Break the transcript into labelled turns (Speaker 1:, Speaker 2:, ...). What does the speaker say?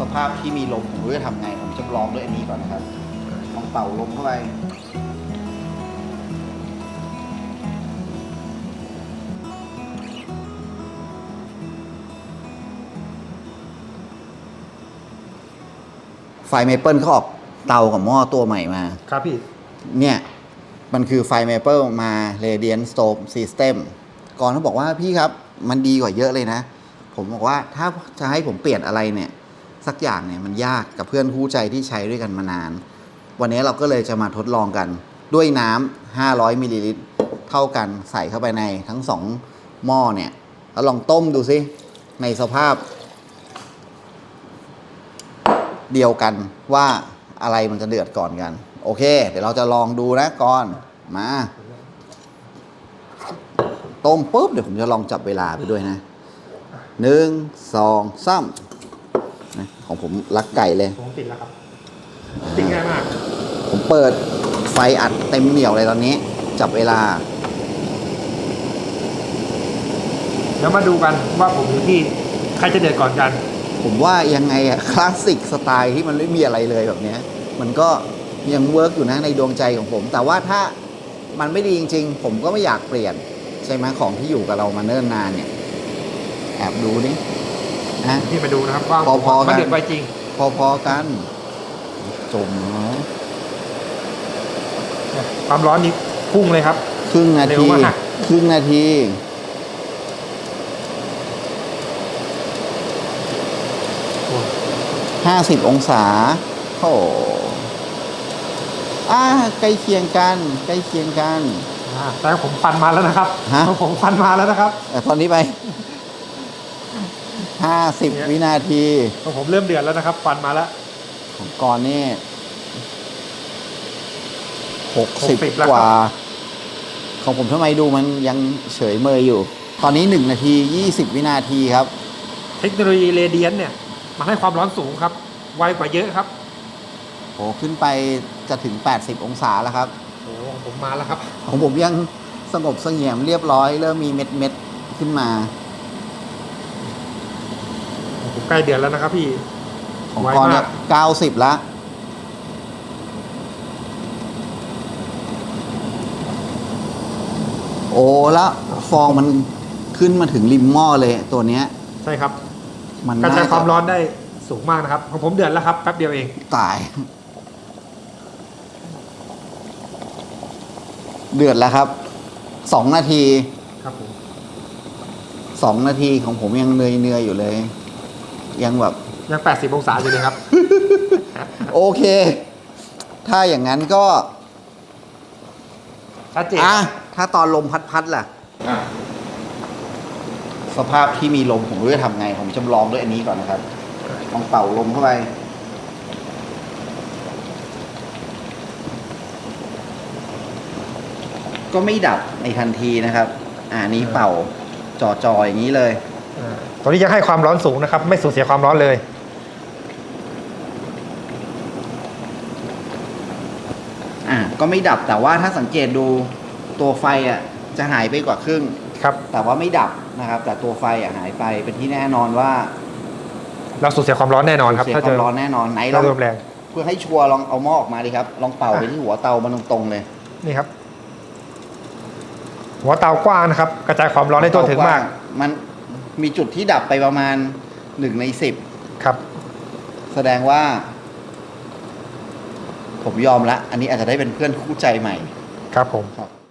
Speaker 1: สภาพที่มีลมผมรู้จะทำไง ผมจะลองด้วยอันนี้ก่อนนะครับ ลองเป่าลมเข้าไป ไฟเมเปิลเขาออกเตากับหม้อตัวใหม่มา
Speaker 2: ครับพี่
Speaker 1: เนี่ย มันคือไฟเมเปิลมา Radiant Stove System ก่อนเขาบอกว่าพี่ครับ มันดีกว่าเยอะเลยนะ ผมบอกว่าถ้าจะให้ผมเปลี่ยนอะไรเนี่ย สักอย่างเนี่ยมันยากกับเพื่อนคู่ใจที่ใช้ด้วยกันมานาน วันนี้เราก็เลยจะมาทดลองกัน ด้วยน้ำ500มิลลิลิตรเท่ากันใส่เข้าไปในทั้งสองหม้อเนี่ยแล้วลองต้มดูสิในสภาพ เดียวกันว่าอะไรมันจะเดือดก่อนกัน โอเค เดี๋ยวเราจะลองดูนะก่อนมาต้มปุ๊บเดี๋ยวผมจะลองจับเวลาไปด้วยนะหนึ่งสองสาม นะของผมรักไก่เลย
Speaker 2: ผมติดแล้วครับ ติดง่ายมาก
Speaker 1: ผมเปิดไฟอัดเต็มเหนียวเลยตอนนี้ จับเวลา
Speaker 2: เดี๋ยวมาดูกันว่าผมอยู่ที่ใครจะเดือดก่อนกัน
Speaker 1: ผมว่ายังไงอะคลาสสิกสไตล์ที่มันไม่มีอะไรเลยแบบเนี้ย มันก็ยังเวิร์กอยู่นะในดวงใจของผม แต่ว่าถ้ามันไม่ดีจริง ๆ ผมก็ไม่อยากเปลี่ยน ใช่ไหมของที่อยู่กับเรามาเนิ่นนานเนี่ยแอบดูนี่ นะ
Speaker 2: ที่มาดูนะครับว่า
Speaker 1: พอๆกัน
Speaker 2: มันเดือดไปจริง
Speaker 1: พอๆกันจมเนาะ
Speaker 2: ความร้อนนี้พุ่งเลยครับ
Speaker 1: ครึ่งนา
Speaker 2: เร็
Speaker 1: ที
Speaker 2: วมาก
Speaker 1: ครึ่งนาที
Speaker 2: โอ้ย
Speaker 1: ห้าสิบองศาโอ้อ่าใกล้เคียงกัน ใกล้เคียงกัน
Speaker 2: อ่าแต่ผมฟันมาแล้วนะครับ
Speaker 1: ฮะ
Speaker 2: ผมฟันมาแล้วนะครับ
Speaker 1: แต่ตอนนี้ไป ห้าสิบ
Speaker 2: เนี่ย
Speaker 1: วินาที
Speaker 2: ผมเริ่มเดือดแล้วนะครับฟันมาแล้ว
Speaker 1: ของก่อนนี่หกสิบ
Speaker 2: 60แล้ว
Speaker 1: กว่า
Speaker 2: ครับ
Speaker 1: ของผมทำไมดูมันยังเฉยเมยอยู่ ตอนนี้หนึ่งนาทียี่สิบวินาทีครับ
Speaker 2: เทคโนโลยีเรเดียนเนี่ยมันให้ความร้อนสูงครับ ไวกว่าเยอะครับ
Speaker 1: โอ้ขึ้นไปจะถึง 80 องศาแล้วครับ
Speaker 2: โอ้โหผมมาแล้วครับ
Speaker 1: ของผมยังสงบเสงี่ยมเรียบร้อย เริ่มมีเม็ดเม็ดๆขึ้นมา
Speaker 2: ผม ใกล้เดือดแล้วนะครับพี่
Speaker 1: ของ
Speaker 2: ไว
Speaker 1: กอน
Speaker 2: มา
Speaker 1: เนี่
Speaker 2: ก
Speaker 1: ยเก้าสิบละโอ้แล้วฟองมันขึ้นมาถึงริมหม้อเลยตัวเนี้ย
Speaker 2: ใช่ครับ
Speaker 1: มัน
Speaker 2: กระจาย
Speaker 1: น่
Speaker 2: ความร้อนได้สูงมากนะครับของผมเดือดแล้วครับแป๊บเดียวเอง
Speaker 1: ตาย เดือดแล้วครับสองนาที
Speaker 2: ครับผม
Speaker 1: สองนาทีของผมยังเนยเนยๆอยู่เลย ยังแบบ
Speaker 2: ยัง 80 องศาอยู่เลยครับ
Speaker 1: โอเค ถ้าอย่างนั้นก็
Speaker 2: ชัดเจน
Speaker 1: อะ ถ้าตอนลมพัดๆล่ะ
Speaker 2: อะ
Speaker 1: สภาพที่มีลมผมรู้จะทำไง ผมจะลองด้วยอันนี้ก่อนนะครับลองเป่าลมเข้าไป ก็ไม่ดับในทันทีนะครับ อ่านี้เป่าจ่อๆอย่างนี้เลย
Speaker 2: อ่า ตัวนี้ยังให้ความร้อนสูงนะครับ ไม่สูญเสียความร้อนเลย
Speaker 1: อ่าก็ไม่ดับแต่ว่าถ้าสังเกตดูตัวไฟอะจะหายไปกว่าครึ่ง
Speaker 2: ครับ
Speaker 1: แต่ว่าไม่ดับนะครับ แต่ตัวไฟอะหายไปเป็นที่แน่นอนว่า
Speaker 2: เราสูญเสียความร้อนแน่นอนครับ
Speaker 1: เสีย
Speaker 2: ถ้า
Speaker 1: ค
Speaker 2: เจ
Speaker 1: วาม
Speaker 2: อ
Speaker 1: ร้อนแน่นอนไหนล
Speaker 2: ถ้า
Speaker 1: อง
Speaker 2: เริ่มแรง
Speaker 1: เพื่อให้ชัวร์ลองเอาหม้อออกมาดิครับลองเป่าไปที่หัวเตามันตรงๆเลย
Speaker 2: นี่ครับ หัวเตากว้างนะครับ กระจายความร้อนได้ทั่วถึงมาก
Speaker 1: มัน มีจุดที่ดับไปประมาณหนึ่งในสิบ
Speaker 2: ครับ
Speaker 1: แสดงว่า ผมยอมละ อันนี้อาจจะได้เป็นเพื่อนคู่ใจใหม่
Speaker 2: ครับผม
Speaker 1: ครับ